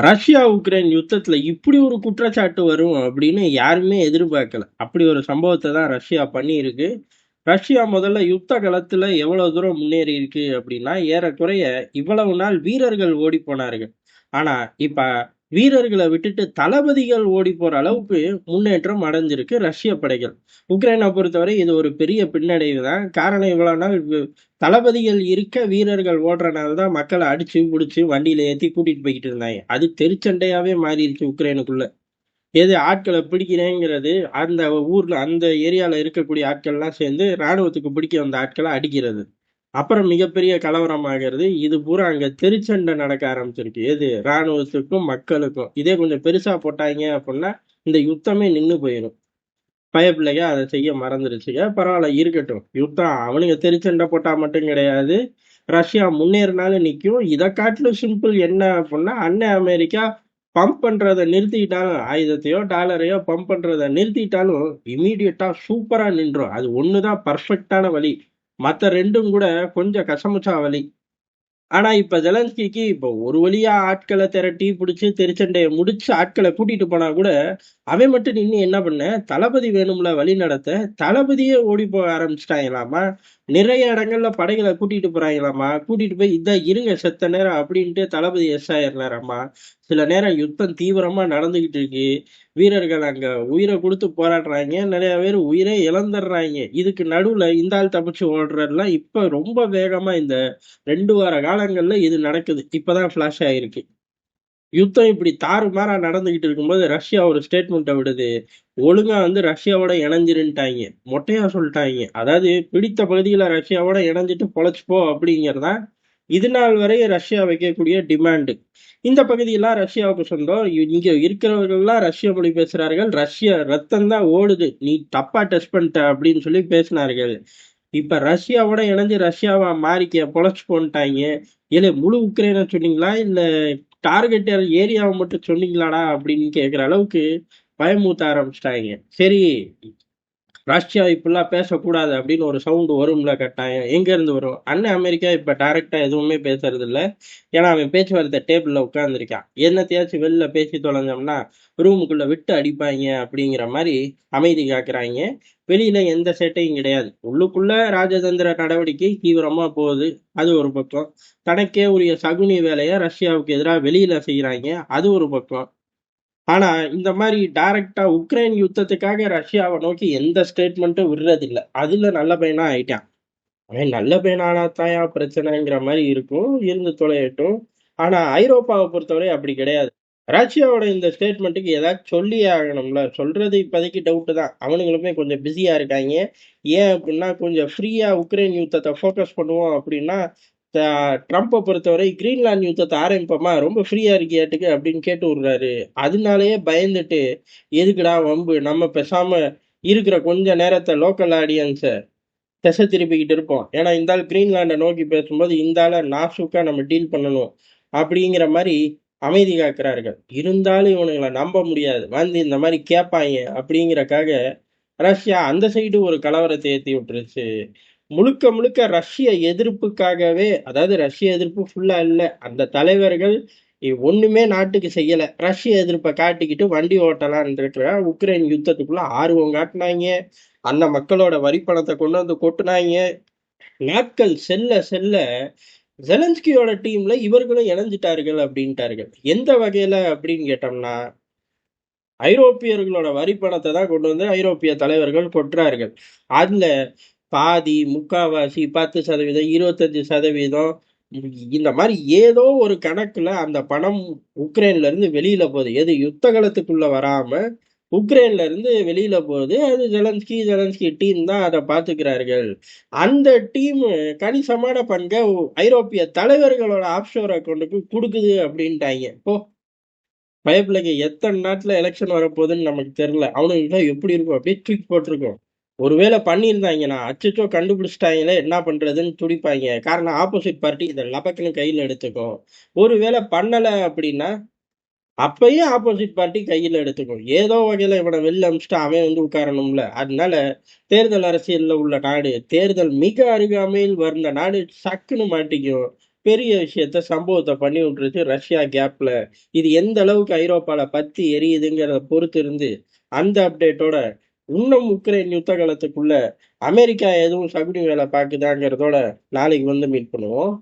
Russia Ukraine யுத்தத்துல இப்படி ஒரு குற்றச்சாட்டு வரும் அப்படின்னு யாருமே எதிர்பார்க்கல. அப்படி ஒரு சம்பவத்தை தான் ரஷ்யா பண்ணியிருக்கு. ரஷ்யா முதல்ல யுத்த களத்துல எவ்வளவு தூரம் முன்னேறி இருக்கு அப்படின்னா ஏறக்குறைய இவ்வளவு நாள் வீரர்கள் ஓடி போனார்கள். ஆனா இப்ப வீரர்களை விட்டுட்டு தளபதிகள் ஓடி போற அளவுக்கு முன்னேற்றம் அடைஞ்சிருக்கு ரஷ்ய படைகள். உக்ரைனை பொறுத்தவரை இது ஒரு பெரிய பின்னடைவு தான். காரணம் இவ்வளவு நாள் தளபதிகள் இருக்க வீரர்கள் ஓடுறனால தான் மக்களை அடிச்சு பிடிச்சி வண்டியில ஏற்றி கூட்டிட்டு போய்கிட்டு இருந்தாங்க. அது தெருச்சண்டையாவே மாறிடுச்சு உக்ரைனுக்குள்ள. எது ஆட்களை பிடிக்கிறேங்கிறது அந்த ஊர்ல அந்த ஏரியால இருக்கக்கூடிய ஆட்கள்லாம் சேர்ந்து ராணுவத்துக்கு பிடிக்க வந்த ஆட்களை அடிக்கிறது. அப்புறம் மிகப்பெரிய கலவரமாகிறது இது பூரா அங்க திருச்சண்டை நடக்க ஆரம்பிச்சிருக்கு. எது? ராணுவத்துக்கும் மக்களுக்கும். இதே கொஞ்சம் பெருசா போட்டாங்க அப்படின்னா இந்த யுத்தமே நின்று போயிடும். பயப்பிள்ளைங்க அதை செய்ய மறந்துருச்சுங்க பரவாயில்ல இருக்கட்டும். யுத்தம் அவனுங்க தெரிச்சண்டை போட்டா மட்டும் கிடையாது. ரஷ்யா முன்னேறினாலும் நிற்கும் இதை காட்டிலும் சிம்பிள் என்ன அப்படின்னா அண்ணன் அமெரிக்கா பம்ப் பண்றதை நிறுத்திக்கிட்டாலும் ஆயுதத்தையோ டாலரையோ பம்ப் பண்றதை நிறுத்திட்டாலும் இமீடியட்டா சூப்பரா நின்றோம். அது ஒண்ணுதான் பர்ஃபெக்டான வழி. மற்ற ரெண்டும் கூட கொஞ்சம் கசமுச்சா வலி. ஆனா இப்ப ஜெலன்ஸ்கிக்கு இப்போ ஒரு வழியா ஆட்களை திரட்டி பிடிச்சி திருச்சண்டையை முடிச்சு ஆட்களை கூட்டிட்டு போனா கூட அவன் மட்டும் நின்று என்ன பண்ண? தளபதி வேணும்ல வழி நடத்த. தளபதியே ஓடி போக ஆரம்பிச்சிட்டாங்களாமா? நிறைய இடங்கள்ல படைகளை கூட்டிட்டு போறாங்களாமா? கூட்டிட்டு போய் இதான் இருங்க செத்த நேரம் அப்படின்ட்டு தளபதி எஸ் ஆயிடுறாராமா? சில நேரம் யுத்தம் தீவிரமா நடந்துகிட்டு இருக்கு. வீரர்கள் அங்க உயிரை கொடுத்து போராடுறாங்க. நிறைய பேர் உயிரே இழந்துடுறாங்க. இதுக்கு நடுவுல இந்த ஆள் தப்பிச்சு ஓடுறதுலாம் இப்ப ரொம்ப வேகமா இந்த ரெண்டு வார காலங்களில் இது நடக்குது. இப்பதான் ஃப்ளாஷ் ஆயிருக்கு. யுத்தம் இப்படி தாறுமாறா நடந்துகிட்டு இருக்கும்போது ரஷ்யா ஒரு ஸ்டேட்மெண்ட்டை விடுது. ஒழுங்கா வந்து ரஷ்யாவோட இணைஞ்சிருன்ட்டாங்க. மொட்டையா சொல்லிட்டாங்க. அதாவது பிடித்த பகுதியில ரஷ்யாவோட இணைஞ்சிட்டு பொழைச்சிப்போ அப்படிங்கறதா இது நாள் வரை ரஷ்யா வைக்கக்கூடிய டிமாண்டு இந்த பகுதியெல்லாம் ரஷ்யாவுக்கு சொந்தம். இ- இங்க இருக்கிறவர்கள்லாம் ரஷ்ய மொழி பேசுறார்கள். ரஷ்ய ரத்தம் தான் ஓடுது. நீ தப்பா டெஸ்ட் பண்ணிட்ட அப்படின்னு சொல்லி பேசினார்கள். இப்ப ரஷ்யாவோட இணைஞ்சு ரஷ்யாவா மாறிக்க பொழைச்சு போன்ட்டாங்க இல்ல முழு உக்ரைனா சொன்னீங்களா? இல்ல டார்கெட் ஏரியாவை மட்டும் சொன்னீங்களாடா அப்படின்னு கேக்குற அளவுக்கு பயமூத்த ஆரம்பிச்சிட்டாங்க சரி. ரஷ்யா இப்படிலாம் பேசக்கூடாது அப்படின்னு ஒரு சவுண்டு வரும்ல கட்டாயம். எங்க இருந்து வரும்? அண்ணன் அமெரிக்கா இப்ப டைரக்டா எதுவுமே பேசுறது இல்லை. ஏன்னா அவன் பேச்சுவார்த்தை டேபிள்ல உட்காந்துருக்கான் என்னத்தையாச்சும் வெளில பேசி தொலைஞ்சோம்னா ரூமுக்குள்ள விட்டு அடிப்பாங்க அப்படிங்கிற மாதிரி அமைதி காக்குறாங்க. வெளியில எந்த சேட்டையும் கிடையாது. உள்ளுக்குள்ள ராஜதந்திர நடவடிக்கை தீவிரமா போகுது. அது ஒரு பக்கம். தனக்கே உரிய சகுனி வேலையை ரஷ்யாவுக்கு எதிராக வெளியில செய்கிறாங்க அது ஒரு பக்கம். ஆனா இந்த மாதிரி டைரக்டா உக்ரைன் யுத்தத்துக்காக ரஷ்யாவை நோக்கி எந்த ஸ்டேட்மெண்ட்டும் விடுறதில்ல. அதுல நல்ல பையனா ஆயிட்டான். அவன் நல்ல பையனானா தாயா பிரச்சனைங்கிற மாதிரி இருக்கும் இருந்து தொலையட்டும். ஆனா ஐரோப்பாவை பொறுத்தவரை அப்படி கிடையாது. ரஷ்யாவோட இந்த ஸ்டேட்மெண்ட்டுக்கு ஏதாச்சும் சொல்லியே ஆகணும்ல. சொல்றது இப்போதைக்கு டவுட்டு தான். அவனுங்களுமே கொஞ்சம் பிஸியா இருக்காங்க. ஏன் அப்படின்னா கொஞ்சம் ஃப்ரீயா உக்ரைன் யுத்தத்தை ஃபோக்கஸ் பண்ணுவோம் அப்படின்னா ட்ரம்ப்பை பொறுத்தவரை கிரீன்லாந்து யுத்தத்தை ஆரம்பிப்போமா? ரொம்ப ஃப்ரீயா இருக்கியாட்டுக்கு அப்படின்னு கேட்டு விடுறாரு. அதனாலயே பயந்துட்டு எதுக்குடா வம்பு? நம்ம பேசாம இருக்கிற கொஞ்ச நேரத்தை லோக்கல் ஆடியன்ஸை திசை திருப்பிக்கிட்டு இருப்போம். ஏன்னா இந்த ஆள் கிரீன்லாண்டை நோக்கி பேசும்போது இந்த ஆளை நாசுக்காக நம்ம டீல் பண்ணணும் அப்படிங்கிற மாதிரி அமைதி காக்கிறார்கள். இருந்தாலும் இவனுங்களை நம்ப முடியாது. வந்து இந்த மாதிரி கேட்பாங்க அப்படிங்கிறக்காக ரஷ்யா அந்த சைடு ஒரு கலவரத்தை ஏத்தி விட்டுருச்சு. முழுக்க முழுக்க ரஷ்ய எதிர்ப்புக்காகவே அதாவது ரஷ்ய எதிர்ப்பு ஃபுல்லா இல்லை அந்த தலைவர்கள் ஒண்ணுமே நாட்டுக்கு செய்யல. ரஷ்ய எதிர்ப்பை காட்டிக்கிட்டு வண்டி ஓட்டலாம்னு இருக்கிற உக்ரைன் யுத்தத்துக்குள்ள ஆர்வம் காட்டினாங்க. அந்த மக்களோட வரி பணத்தை கொண்டு வந்து கொட்டினாங்க. நாட்கள் செல்ல செல்ல ஜெலன்ஸ்கியோட டீம்ல இவர்களும் இணைஞ்சிட்டார்கள் அப்படின்ட்டார்கள். எந்த வகையில அப்படின்னு கேட்டோம்னா ஐரோப்பியர்களோட வரி பணத்தை தான் கொண்டு வந்து ஐரோப்பிய தலைவர்கள் கொட்டுறார்கள். அதுல பாதி முக்காவாசி பத்து சதவீதம் இருபத்தஞ்சு சதவீதம். இந்த மாதிரி ஏதோ ஒரு கணக்குல அந்த பணம் உக்ரைன்ல இருந்து வெளியில போகுது. எது யுத்த காலத்துக்குள்ள வராம உக்ரைன்ல இருந்து வெளியில போகுது. அது ஜெலன்ஸ்கி ஜெலன்ஸ்கி டீம் தான் அதை பார்த்துக்கிறார்கள். அந்த டீம் கணிசமான பங்கை ஐரோப்பிய தலைவர்களோட ஆப்ஷோர் அக்கௌண்ட்டுக்கு கொடுக்குது அப்படின்ட்டாங்க. இப்போ பயப்பிள்ளைங்க எத்தனை நாட்டில் எலெக்ஷன் வரப்போகுதுன்னு நமக்கு தெரில அவனுக்கு எப்படி இருக்கும்? அப்படியே தூக்கி போட்டிருக்கோம். ஒருவேளை பண்ணியிருந்தாங்கன்னா அச்சச்சோ கண்டுபிடிச்சிட்டாங்களே என்ன பண்ணுறதுன்னு துடிப்பாங்க. காரணம் ஆப்போசிட் பார்ட்டி இதை லபக்குன்னு கையில் எடுத்துக்கும் ஒருவேளை பண்ணலை அப்படின்னா அப்பயும் ஆப்போசிட் பார்ட்டி கையில் எடுத்துக்கும் ஏதோ வகையில் இவனை வெளில அமிச்சுட்டு அவன் வந்து உட்காரணும்ல. அதனால தேர்தல் அரசியலில் உள்ள நாடு தேர்தல் மிக அருகாமையில் வந்த நாடு சக்குன்னு மாட்டிக்கும் பெரிய விஷயத்த சம்பவத்தை பண்ணி விட்டுருச்சு ரஷ்யா கேப்ல. இது எந்த அளவுக்கு ஐரோப்பாவில் பத்தி எரியுதுங்கிறத பொறுத்து இருந்து, அந்த அப்டேட்டோட இன்னும் உக்ரைன் யுத்த காலத்துக்குள்ள அமெரிக்கா எதுவும் சகுனி வேலை பாக்குதாங்கிறதோட நாளைக்கு வந்து மீட் பண்ணுவோம்.